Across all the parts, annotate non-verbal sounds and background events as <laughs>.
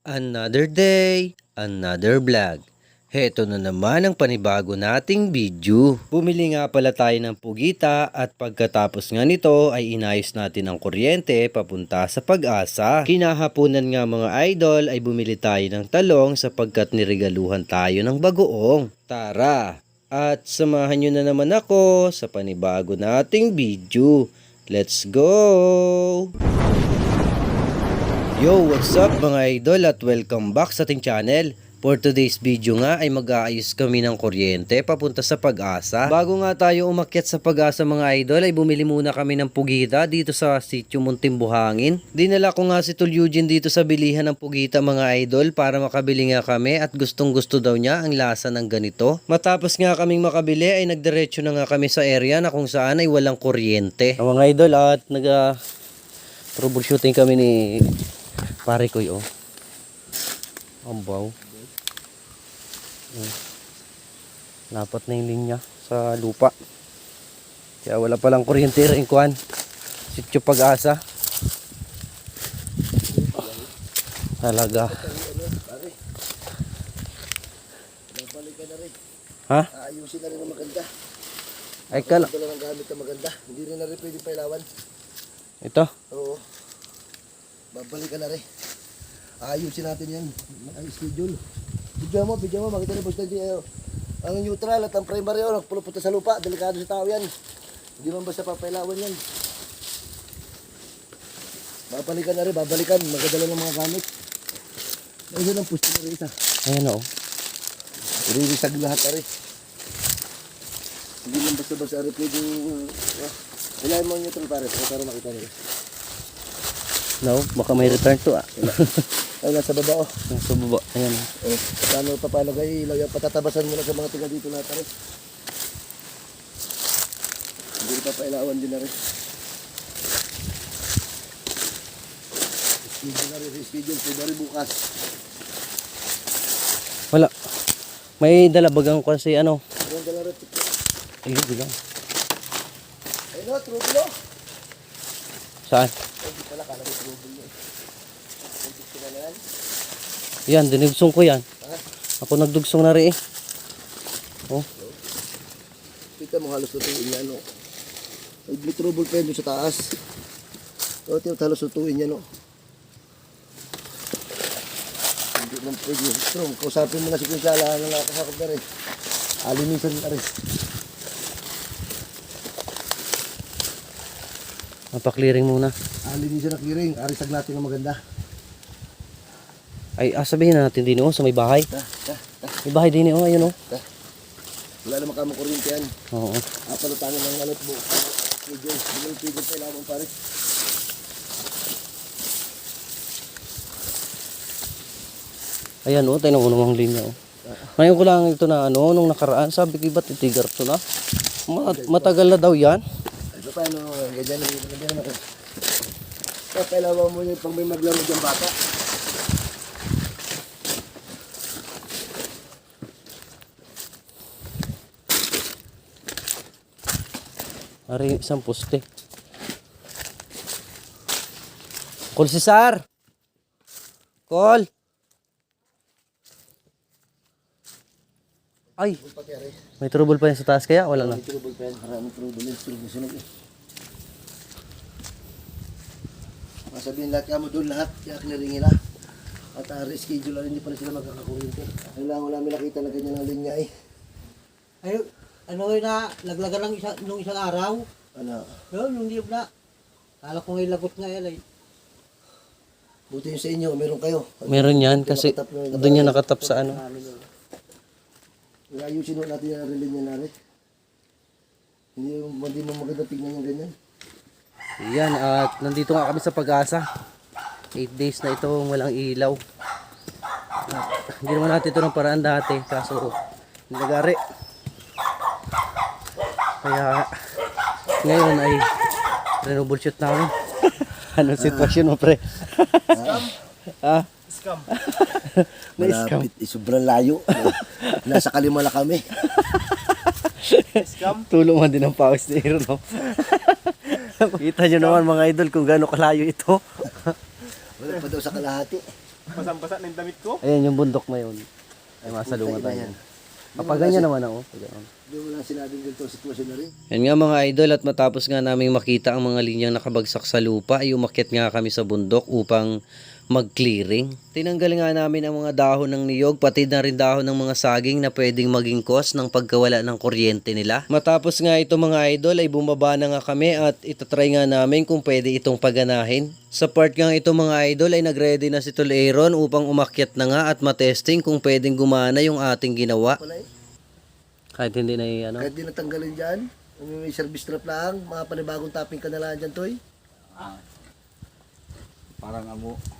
Another day, another vlog. Heto na naman ang panibago nating video. Bumili nga pala tayo ng pugita at pagkatapos nga nito ay inayos natin ang kuryente papunta sa pag-asa. Kinahaponan nga mga idol ay bumili tayo ng talong sapagkat niregaluhan tayo ng bagoong. Tara! At samahan nyo na naman ako sa panibago nating video. Let's go! Yo, what's up mga idol at welcome back sa ating channel. For today's video nga ay mag-aayos kami ng kuryente papunta sa pag-asa. Bago nga tayo umakyat sa pag-asa mga idol ay bumili muna kami ng pugita dito sa sitio Munting Buhangin. Dinala ko nga si Tol Eugene dito sa bilihan ng pugita mga idol para makabili nga kami at gustong gusto daw niya ang lasa ng ganito. Matapos nga kaming makabili ay nagdiretso na nga kami sa area na kung saan ay walang kuryente. Mga idol at nag uh, troubleshooting kami ni pare ko oh. Ambaw. Lapat na yung linya sa lupa. Kaya wala palang kuryente rin kuhan. Sityo pag-asa. Talaga. Ha? Ayusin na rin ang maganda. Ay kala. Dala ng gamit na maganda. Hindi rin na rin pwede pailawan. Ito. Oo. Babalikan na rin. Ayusin natin yan. Ang schedule. Bidyo mo, bidyo mo. Makita niyo po tayo. Ang neutral at ang primary oh, nagpulupunta sa lupa. Delikado sa tao yan. Hindi man basta papailawan yan. Babalikan na rin, babalikan. Magdala ng mga gamit. Ayun ang pusto na rin isa. Ayan oh. Iririsag lahat na rin. Hindi lang basta-basta rin pwede. Uh, Ilahin mo ang neutral pare, para makita nila. No, baka may return to ah. Ay, nasa baba oh. Nasa baba. Ayan oh. Paano pa paano kayo ilaw yan? Patatabasan mo na sa mga tiga dito lahat rin. Hindi pa pailawan din na rin. Schedule na rin, schedule. Pwede rin bukas. Wala. May dalabagang kasi ano. Ayan, dala rin. Ayun, bilang. Ayun trubulo. Saan? Ay, di pala, kala ko trubulo. Ang picture na yan. Yan, dinugsong ko yan. Ako nagdugsong na rin eh. Oh, Kita mo halos lutuin yan, no? May trouble pa yun sa taas. O, tiyo, halos lutuin yan, no? Hindi man pwede. Strong, kausapin mo na si Kunsala na nakakasakot na rin. Alinisan na rin. mapa-clearing muna. Alinisan na clearing. Ari saglatin na maganda. Ay, ah, sabihin na natin din oh, sa may bahay. Ta, ta, ta, May bahay din oh, ayun oh. ta. Wala naman kamo kuryente yan. Oo. Apalutangan ng alot mo. Pidyo, mo pidyo pa ilamang pare. Ayan oh, tayo ko namang linya oh. Ngayon ko lang ito na ano, nung nakaraan, sabi ko ba't itigar to na? Ma- matagal na daw yan. Ay, pa, paano? Ganyan, ganyan naman. Pa, kailangan mo yung pang may maglaro dyan Ari, isang poste. Call si Sar. Call. Ay, may trouble pa yan sa taas kaya? Wala na. May trouble pa yan. Maraming trouble yan. Na sunog eh. Masabihin lahat ka mo doon lahat. Kaya clearingin na. At uh, reschedule na hindi pa rin sila magkakakuryente. Kailangan wala may nakita na ganyan ang linya eh. Ay, ano yun na, laglagan ng isa, nung isang araw. Ano, Yun, yung liyog na. Kala ko ngayon lagot nga yan ay. buti yung sa inyo, meron kayo. Meron yan kasi doon yan nakatap sa ano. Ayusin mo natin yung linya na rin. Hindi, hindi mo maganda tignan yung ganyan. Yan, at nandito nga kami sa pag-asa. 8 days na itong walang ilaw. At, hindi naman natin ito ng paraan dati, kaso nagari. Kaya ngayon ay renouble namin. <laughs> Anong sitwasyon mo, pre? <laughs> ah, Na-scam. <laughs> Malapit, eh, sobrang layo. Nasa kalimala kami. tulong man din ang pawis ni Aaron, no? Kita nyo naman mga idol kung gaano kalayo ito. Wala pa daw sa kalahati. Basang-basa na yung damit ko. Ayan yung bundok na yun. Ay masalungan tayo. Kapag ganyan naman ako. Hindi mo lang sinabing ganito ang sitwasyon na rin. Yan nga mga idol at matapos nga namin makita ang mga linyang nakabagsak sa lupa ay umakyat nga kami sa bundok upang mag-clearing. Tinanggal nga namin ang mga dahon ng niyog pati na rin dahon ng mga saging na pwedeng maging cause ng pagkawala ng kuryente nila. Matapos nga ito mga idol ay bumaba na nga kami at itatry nga namin kung pwede itong paganahin. Sa part nga ito mga idol ay nagready na si Tol Aaron upang umakyat na nga at matesting kung pwedeng gumana yung ating ginawa. Kahit hindi na ano. Kahit di natanggalin dyan, may service trap lang, mga panibagong tapping ka na lang dyan, Toy. Parang amo.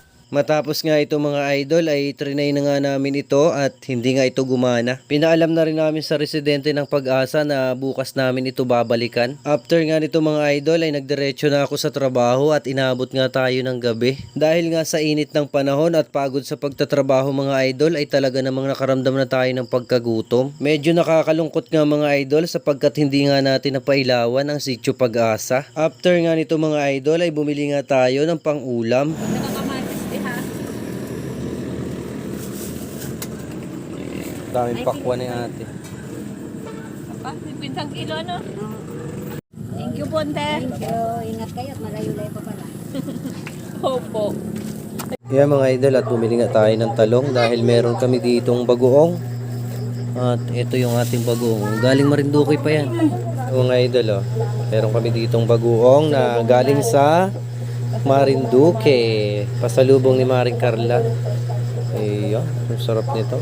Matapos nga ito mga idol ay trinay na nga namin ito at hindi nga ito gumana. Pinaalam na rin namin sa residente ng pag-asa na bukas namin ito babalikan. After nga nito mga idol ay nagdiretso na ako sa trabaho at inabot nga tayo ng gabi. Dahil nga sa init ng panahon at pagod sa pagtatrabaho mga idol ay talaga namang nakaramdam na tayo ng pagkagutom. Medyo nakakalungkot nga mga idol sapagkat hindi nga natin napailawan ang sityo pag-asa. After nga nito mga idol ay bumili nga tayo ng pang-ulam. Di ha. Daming pakwa ni ate. Pa, may pinsang kilo ano? Thank you, Bonte. Thank you. Ingat kayo at malayo-layo pa pala. <laughs> Opo. Yeah mga idol at bumili nga tayo ng talong dahil meron kami ditong bagoong. At ito yung ating bagoong. Galing Marinduque pa yan. Mga idol oh. Meron kami ditong bagoong na galing sa Marinduque. Pasalubong ni Maring Carla. Ayun, ang sarap nito.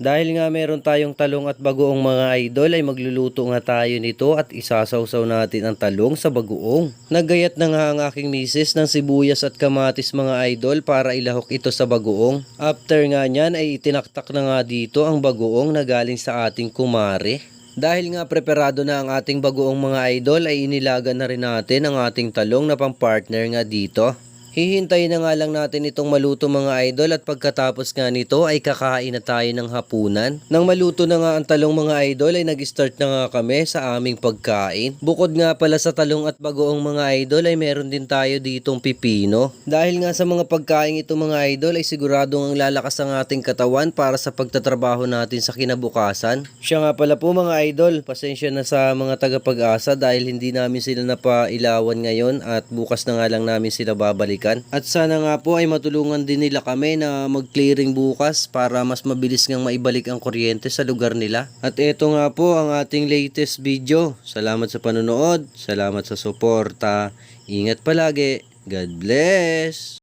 Dahil nga meron tayong talong at bagoong mga idol ay magluluto nga tayo nito at isasawsaw natin ang talong sa bagoong. Nagayat na nga ang aking misis ng sibuyas at kamatis mga idol para ilahok ito sa bagoong. After nga niyan ay itinaktak na nga dito ang bagoong na galing sa ating kumare. Dahil nga preparado na ang ating bagoong mga idol ay inilaga na rin natin ang ating talong na pang partner nga dito. Hihintayin na nga lang natin itong maluto mga idol at pagkatapos nga nito ay kakain na tayo ng hapunan. Nang maluto na nga ang talong mga idol ay nag-start na nga kami sa aming pagkain. Bukod nga pala sa talong at bagoong mga idol ay meron din tayo ditong pipino. Dahil nga sa mga pagkain ito mga idol ay siguradong ang lalakas ang ating katawan para sa pagtatrabaho natin sa kinabukasan. Siya nga pala po mga idol, pasensya na sa mga tagapag-asa dahil hindi namin sila napailawan ngayon at bukas na nga lang namin sila babalikan. At sana nga po ay matulungan din nila kami na mag-clearing bukas para mas mabilis ngang maibalik ang kuryente sa lugar nila. At ito nga po ang ating latest video. Salamat sa panonood, salamat sa suporta. Ingat palagi. God bless!